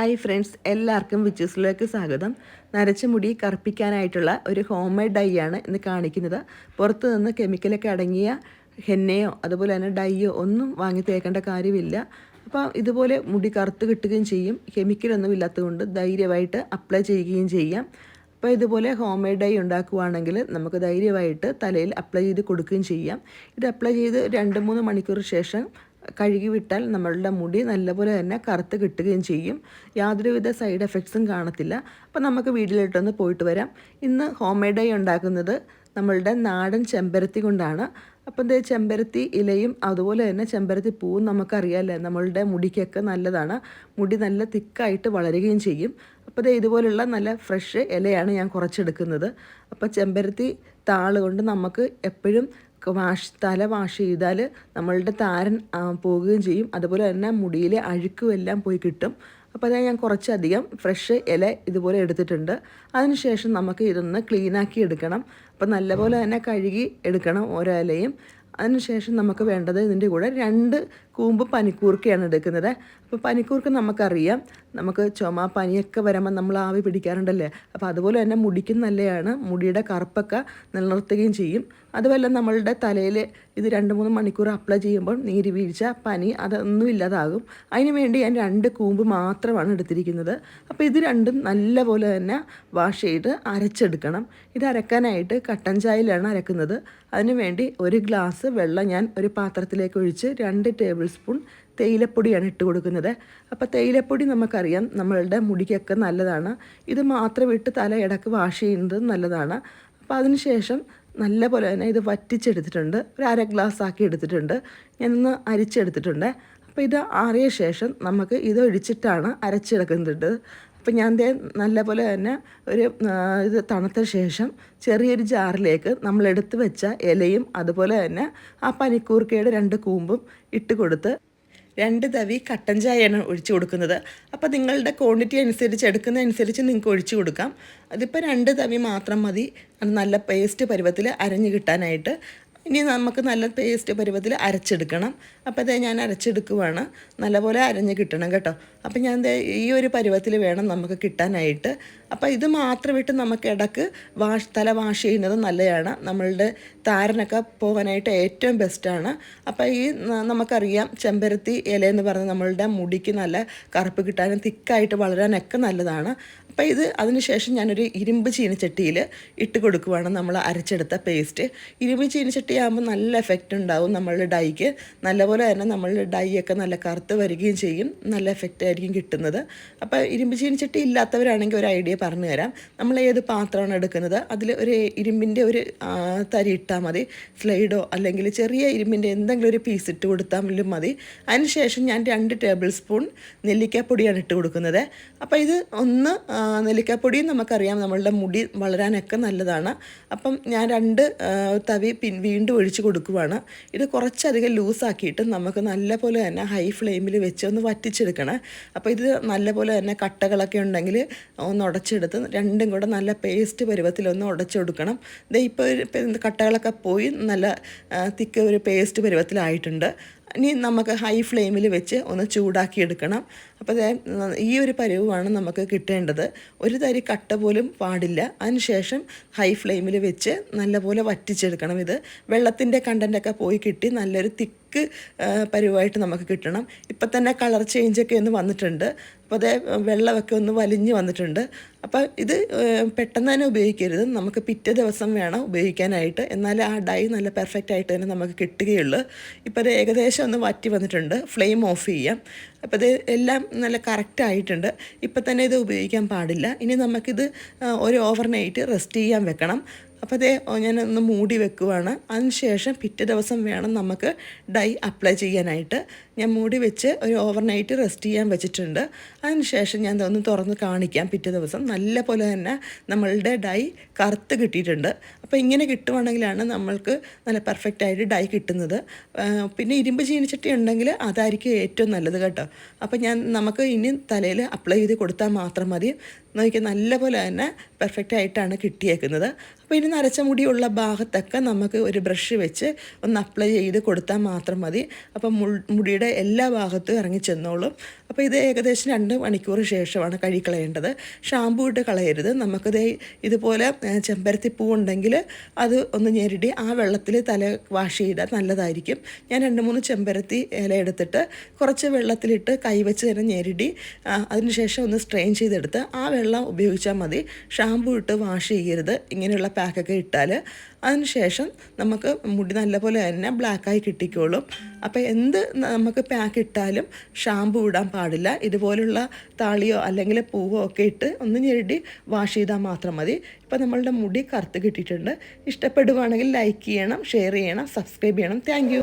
Hi friends എല്ലാവർക്കും വിച്ചസിലേക്ക് സ്വാഗതം. നരച്ച മുടി കറുപ്പിക്കാനായിട്ടുള്ള ഒരു ഹോം മെയ്ഡ് ഡൈ ആണ് ഇന്ന് കാണിക്കുന്നത്. പുറത്തു നിന്ന് കെമിക്കലൊക്കെ അടങ്ങിയ ഹെന്നയോ അതുപോലെ തന്നെ ഡൈയോ ഒന്നും വാങ്ങി തേക്കേണ്ട കാര്യമില്ല. അപ്പോൾ ഇതുപോലെ മുടി കറുത്ത് കിട്ടുകയും ചെയ്യും. കെമിക്കലൊന്നും ഇല്ലാത്തതുകൊണ്ട് ധൈര്യമായിട്ട് അപ്ലൈ ചെയ്യുകയും ചെയ്യാം. അപ്പോൾ ഇതുപോലെ ഹോം മെയ്ഡ് ഡൈ ഉണ്ടാക്കുവാണെങ്കിൽ നമുക്ക് ധൈര്യമായിട്ട് തലയിൽ അപ്ലൈ ചെയ്ത് കൊടുക്കുകയും ചെയ്യാം. ഇത് അപ്ലൈ ചെയ്ത് രണ്ട് മൂന്ന് മണിക്കൂർ ശേഷം കഴുകി വിട്ടാൽ നമ്മളുടെ മുടി നല്ലപോലെ തന്നെ കറുത്ത് കിട്ടുകയും ചെയ്യും. യാതൊരുവിധ സൈഡ് എഫക്ട്സും കാണത്തില്ല. അപ്പോൾ നമുക്ക് വീട്ടിലിട്ടൊന്ന് പോയിട്ട് വരാം. ഇന്ന് ഹോം മെയ്ഡ് ഉണ്ടാക്കുന്നത് നമ്മളുടെ നാടൻ ചെമ്പരത്തി കൊണ്ടാണ്. അപ്പം ഇത് ചെമ്പരത്തി ഇലയും അതുപോലെ തന്നെ ചെമ്പരത്തി പൂവും നമുക്കറിയാമല്ലേ നമ്മളുടെ മുടിക്കൊക്കെ നല്ലതാണ്. മുടി നല്ല തിക്കായിട്ട് വളരുകയും ചെയ്യും. അപ്പോൾ ഇത് ഇതുപോലുള്ള നല്ല ഫ്രഷ് ഇലയാണ് ഞാൻ കുറച്ചെടുക്കുന്നത്. അപ്പോൾ ചെമ്പരത്തി താളുകൊണ്ട് നമുക്ക് എപ്പോഴും വാഷ് തല വാഷ് ചെയ്താൽ നമ്മളുടെ താരൻ പോവുകയും ചെയ്യും. അതുപോലെ തന്നെ മുടിയിലെ അഴുക്കും എല്ലാം പോയി കിട്ടും. അപ്പോൾ അതായത് ഞാൻ കുറച്ചധികം ഫ്രഷ് ഇല ഇതുപോലെ എടുത്തിട്ടുണ്ട്. അതിനുശേഷം നമുക്ക് ഇതൊന്ന് ക്ലീനാക്കി എടുക്കണം. അപ്പോൾ നല്ലപോലെ തന്നെ കഴുകി എടുക്കണം ഓരോ ഇലയും. അതിനുശേഷം നമുക്ക് വേണ്ടത് ഇതിന്റെ കൂടെ രണ്ട് കൂമ്പ് പനിക്കൂർക്കയാണ് എടുക്കുന്നത്. അപ്പോൾ പനിക്കൂർക്ക നമുക്കറിയാം. നമുക്ക് ചുമ പനിയൊക്കെ വരുമ്പോൾ നമ്മൾ ആവി പിടിക്കാറുണ്ടല്ലേ? അപ്പോൾ അതുപോലെ തന്നെ മുടിക്കും നല്ലതാണ് മുടിയുടെ കറുപ്പൊക്കെ നിലനിർത്തുകയും ചെയ്യും. അതുപോലെ നമ്മളുടെ തലയിൽ ഇത് രണ്ട് മൂന്ന് മണിക്കൂർ അപ്ലൈ ചെയ്യുമ്പോൾ നീര് വീഴ്ച പനി അതൊന്നും ഇല്ലാതാകും. അതിന് വേണ്ടി ഞാൻ രണ്ട് കൂമ്പ് മാത്രമാണ് എടുത്തിരിക്കുന്നത്. അപ്പോൾ ഇത് രണ്ടും നല്ലപോലെ തന്നെ വാഷ് ചെയ്ത് അരച്ചെടുക്കണം. ഇത് അരക്കാനായിട്ട് കട്ടൻ ചായയിലാണ് അരക്കുന്നത്. അതിനുവേണ്ടി ഒരു ഗ്ലാസ് വെള്ളം ഞാൻ ഒരു പാത്രത്തിലേക്ക് ഒഴിച്ച് രണ്ട് ടേബിൾ സ്പൂൺ തേയിലപ്പൊടിയാണ് ഇട്ട് കൊടുക്കുന്നത്. അപ്പോൾ തേയിലപ്പൊടി നമുക്കറിയാം നമ്മളുടെ മുടിക്കൊക്കെ നല്ലതാണ്. ഇത് മാത്രം ഇട്ട് തല ഇടയ്ക്ക് വാഷ് ചെയ്യുന്നത് നല്ലതാണ്. അപ്പോൾ അതിന് ശേഷം നല്ല പോലെ തന്നെ ഇത് വറ്റിച്ചെടുത്തിട്ടുണ്ട്. ഒരു അര ഗ്ലാസ് ആക്കി എടുത്തിട്ടുണ്ട്. ഞാനൊന്ന് അരിച്ചെടുത്തിട്ടുണ്ട്. അപ്പോൾ ഇത് ആറിയ ശേഷം നമുക്ക് ഇത് ഒഴിച്ചിട്ടാണ് അരച്ചെടുക്കുന്നത്. അപ്പോൾ ഞാൻ ദേ നല്ല പോലെ തന്നെ ഒരു ഇത് തണുത്ത ശേഷം ചെറിയൊരു ജാറിലേക്ക് നമ്മൾ എടുത്തു വെച്ച ഇലയും അതുപോലെ തന്നെ ആ പനിക്കൂർക്കയുടെ രണ്ട് കൂമ്പും ഇട്ട് കൊടുത്ത് രണ്ട് തവി കട്ടൻ ചായയാണ് ഒഴിച്ചു കൊടുക്കുന്നത്. അപ്പോൾ നിങ്ങളുടെ ക്വാണ്ടിറ്റി അനുസരിച്ച് എടുക്കുന്നതനുസരിച്ച് നിങ്ങൾക്ക് ഒഴിച്ചു കൊടുക്കാം. അതിപ്പോൾ രണ്ട് തവി മാത്രം മതി. നല്ല പേസ്റ്റ് പരുവത്തിൽ അരഞ്ഞു കിട്ടാനായിട്ട്. ഇനി നമുക്ക് നല്ല പേസ്റ്റ് പരുവത്തിൽ അരച്ചെടുക്കണം. അപ്പോൾ അതേ ഞാൻ അരച്ചെടുക്കുവാണ്. നല്ലപോലെ അരഞ്ഞ് കിട്ടണം കേട്ടോ. അപ്പോൾ ഞാൻ ഈ ഒരു പരുവത്തിൽ വേണം നമുക്ക് കിട്ടാനായിട്ട്. അപ്പോൾ ഇത് മാത്രം ഇട്ട് നമുക്ക് ഇടയ്ക്ക് വാഷ് തല വാഷ് ചെയ്യുന്നത് നല്ലതാണ്. നമ്മളുടെ താരനൊക്കെ പോകാനായിട്ട് ഏറ്റവും ബെസ്റ്റാണ് അപ്പോൾ ഈ നമുക്കറിയാം ചെമ്പരത്തി ഇല എന്ന് പറഞ്ഞാൽ നമ്മളുടെ മുടിക്ക് നല്ല കറുപ്പ് കിട്ടാനും തിക്കായിട്ട് വളരാനൊക്കെ നല്ലതാണ്. അപ്പോൾ ഇത് അതിനുശേഷം ഞാനൊരു ഇരുമ്പ് ചീനച്ചട്ടിയിൽ ഇട്ട് കൊടുക്കുവാണ് നമ്മൾ അരച്ചെടുത്ത പേസ്റ്റ്. ഇരുമ്പ് ചീനച്ചട്ടി ആകുമ്പോൾ നല്ല എഫക്റ്റ് ഉണ്ടാവും നമ്മളുടെ ഡൈക്ക്. നല്ലപോലെ തന്നെ നമ്മളുടെ ഡൈയൊക്കെ നല്ല കറുത്ത് വരികയും ചെയ്യും. നല്ല എഫക്റ്റ് ആയിരിക്കും കിട്ടുന്നത്. അപ്പോൾ ഇരുമ്പ് ചീനച്ചട്ടി ഇല്ലാത്തവരാണെങ്കിൽ ഒരു ഐഡിയ പറഞ്ഞു തരാം. നമ്മൾ ഏത് പാത്രമാണ് എടുക്കുന്നത്? അതിൽ ഒരു ഇരുമ്പിന്റെ ഒരു തരി ഇട്ടാൽ മതി. സ്ലൈഡോ അല്ലെങ്കിൽ ചെറിയ ഇരുമ്പിന്റെ എന്തെങ്കിലും ഒരു പീസ് ഇട്ട് കൊടുത്താൽ മതി. അതിനുശേഷം ഞാൻ രണ്ട് ടേബിൾ സ്പൂൺ നെല്ലിക്കാപ്പൊടിയാണ് ഇട്ട് കൊടുക്കുന്നത്. അപ്പോൾ ഇത് ഒന്ന് നെല്ലിക്കാപ്പൊടിയും നമുക്കറിയാം. നമ്മളുടെ മുടി വളരാനൊക്കെ നല്ലതാണ്. അപ്പം ഞാൻ രണ്ട് തവി പിൻ വീണ്ടും ഒഴിച്ച് കൊടുക്കുവാണ്. ഇത് കുറച്ചധികം ലൂസാക്കിയിട്ട് നമുക്ക് നല്ലപോലെ തന്നെ ഹൈ ഫ്ലെയിമിൽ വെച്ച് ഒന്ന് വറ്റിച്ചെടുക്കണം. അപ്പോൾ ഇത് നല്ലപോലെ തന്നെ കട്ടകളൊക്കെ ഉണ്ടെങ്കിൽ ഒന്ന് ഉടച്ചെടുത്ത് രണ്ടും കൂടെ നല്ല പേസ്റ്റ് പരുവത്തിൽ ഒന്ന് ഉടച്ചെടുക്കണം. ദേ ഇപ്പോൾ കട്ടകളൊക്കെ പോയി നല്ല തിക്ക് ഒരു പേസ്റ്റ് പരുവത്തിലായിട്ടുണ്ട്. ഇനി നമുക്ക് ഹൈ ഫ്ലെയിമിൽ വെച്ച് ഒന്ന് ചൂടാക്കി എടുക്കണം അപ്പോൾ ഈ ഒരു പരുവാണ് നമുക്ക് കിട്ടേണ്ടത്. ഒരു തരി കട്ട പോലും പാടില്ല. അതിനുശേഷം ഹൈ ഫ്ലെയിമിൽ വെച്ച് നല്ലപോലെ വറ്റിച്ചെടുക്കണം ഇത്. വെള്ളത്തിന്റെ കണ്ടന്റൊക്കെ പോയി കിട്ടി നല്ലൊരു തിക്ക് പരുവായിട്ട് നമുക്ക് കിട്ടണം. ഇപ്പം തന്നെ കളർ ചേഞ്ചൊക്കെ ഒന്ന് വന്നിട്ടുണ്ട്. അപ്പോൾ അതേ വെള്ളമൊക്കെ ഒന്ന് വലിഞ്ഞ് വന്നിട്ടുണ്ട്. അപ്പോൾ ഇത് പെട്ടെന്ന് തന്നെ ഉപയോഗിക്കരുത്. നമുക്ക് പിറ്റേ ദിവസം വേണം ഉപയോഗിക്കാനായിട്ട്. എന്നാലേ ആ ഡൈ നല്ല പെർഫെക്റ്റ് ആയിട്ട് തന്നെ നമുക്ക് കിട്ടുകയുള്ളൂ. ഇപ്പോൾ അത് ഏകദേശം ഒന്ന് വറ്റി വന്നിട്ടുണ്ട്. ഫ്ലെയിം ഓഫ് ചെയ്യാം. അപ്പോൾ ഇത് എല്ലാം നല്ല കറക്റ്റ് ആയിട്ടുണ്ട്. ഇപ്പം തന്നെ ഇത് ഉപയോഗിക്കാൻ പാടില്ല. ഇനി നമുക്കിത് ഒരു ഓവർ നൈറ്റ് റെസ്റ്റ് ചെയ്യാൻ വെക്കണം. അപ്പോൾ അതേ ഞാനൊന്ന് മൂടി വെക്കുവാണ്. അതിനുശേഷം പിറ്റേ ദിവസം വേണം നമുക്ക് ഡൈ അപ്ലൈ ചെയ്യാനായിട്ട്. ഞാൻ മൂടി വെച്ച് ഒരു ഓവർനൈറ്റ് റെസ്റ്റ് ചെയ്യാൻ വെച്ചിട്ടുണ്ട്. അതിനുശേഷം ഞാൻ ഒന്ന് തുറന്ന് കാണിക്കാം പിറ്റേ ദിവസം. നല്ല പോലെ തന്നെ നമ്മളുടെ ഡൈ കറുത്ത് കിട്ടിയിട്ടുണ്ട്. അപ്പോൾ ഇങ്ങനെ കിട്ടുവാണെങ്കിലാണ് നമ്മൾക്ക് നല്ല പെർഫെക്റ്റ് ആയിട്ട് ഡൈ കിട്ടുന്നത്. പിന്നെ ഇരുമ്പ് ചീനിച്ചട്ടി ഉണ്ടെങ്കിൽ അതായിരിക്കും ഏറ്റവും നല്ലത് കേട്ടോ. അപ്പോൾ ഞാൻ നമുക്ക് ഇനി തലയിൽ അപ്ലൈ ചെയ്ത് കൊടുത്താൽ മാത്രം മതി. നോക്കിയാൽ നല്ലപോലെ തന്നെ പെർഫെക്റ്റ് ആയിട്ടാണ് കിട്ടിയേക്കുന്നത്. അപ്പോൾ ഇനി നരച്ച മുടിയുള്ള ഭാഗത്തൊക്കെ നമുക്ക് ഒരു ബ്രഷ് വെച്ച് ഒന്ന് അപ്ലൈ ചെയ്ത് കൊടുത്താൽ മാത്രം മതി. അപ്പം മുടിയുടെ എല്ലാ ഭാഗത്തും ഇറങ്ങി ചെന്നോളും. അപ്പോൾ ഇത് ഏകദേശം രണ്ട് മണിക്കൂർ ശേഷമാണ് കഴുകിക്കളയേണ്ടത്. ഷാമ്പൂ ഇട്ട് കളയരുത്. നമുക്കിത് ഇതുപോലെ ചെമ്പരത്തി ചെമ്പരത്തിപ്പൂ ഉണ്ടെങ്കിൽ അത് ഒന്ന് ഞെരടി ആ വെള്ളത്തിൽ തല വാഷ് ചെയ്താൽ നല്ലതായിരിക്കും. ഞാൻ രണ്ട് മൂന്ന് ചെമ്പരത്തി ഇല എടുത്തിട്ട് കുറച്ച് വെള്ളത്തിലിട്ട് കൈവച്ച് തന്നെ ഞെരടി അതിനുശേഷം ഒന്ന് സ്ട്രെയിൻ ചെയ്തെടുത്ത് ആ വെള്ളം ഉപയോഗിച്ചാൽ മതി. ഷാമ്പൂ ഇട്ട് വാഷ് ചെയ്യരുത്. ഇങ്ങനെയുള്ള പാക്കൊക്കെ ഇട്ടാൽ അതിനുശേഷം നമുക്ക് മുടി നല്ലപോലെ തന്നെ ബ്ലാക്കായി കിട്ടിക്കോളും. അപ്പോൾ എന്ത് നമുക്ക് പാക്ക് ഇട്ടാലും ഷാമ്പൂ ഇടാൻ പാടില്ല. ഇതുപോലുള്ള താളിയോ അല്ലെങ്കിൽ പൂവോ ഒക്കെ ഇട്ട് ഒന്ന് ഞെരടി വാഷ് ചെയ്താൽ മാത്രം മതി. ഇപ്പോൾ നമ്മളുടെ മുടി കറുത്ത് കിട്ടിയിട്ടുണ്ട്. ഇഷ്ടപ്പെടുവാണെങ്കിൽ ലൈക്ക് ചെയ്യണം ഷെയർ ചെയ്യണം സബ്സ്ക്രൈബ് ചെയ്യണം. താങ്ക്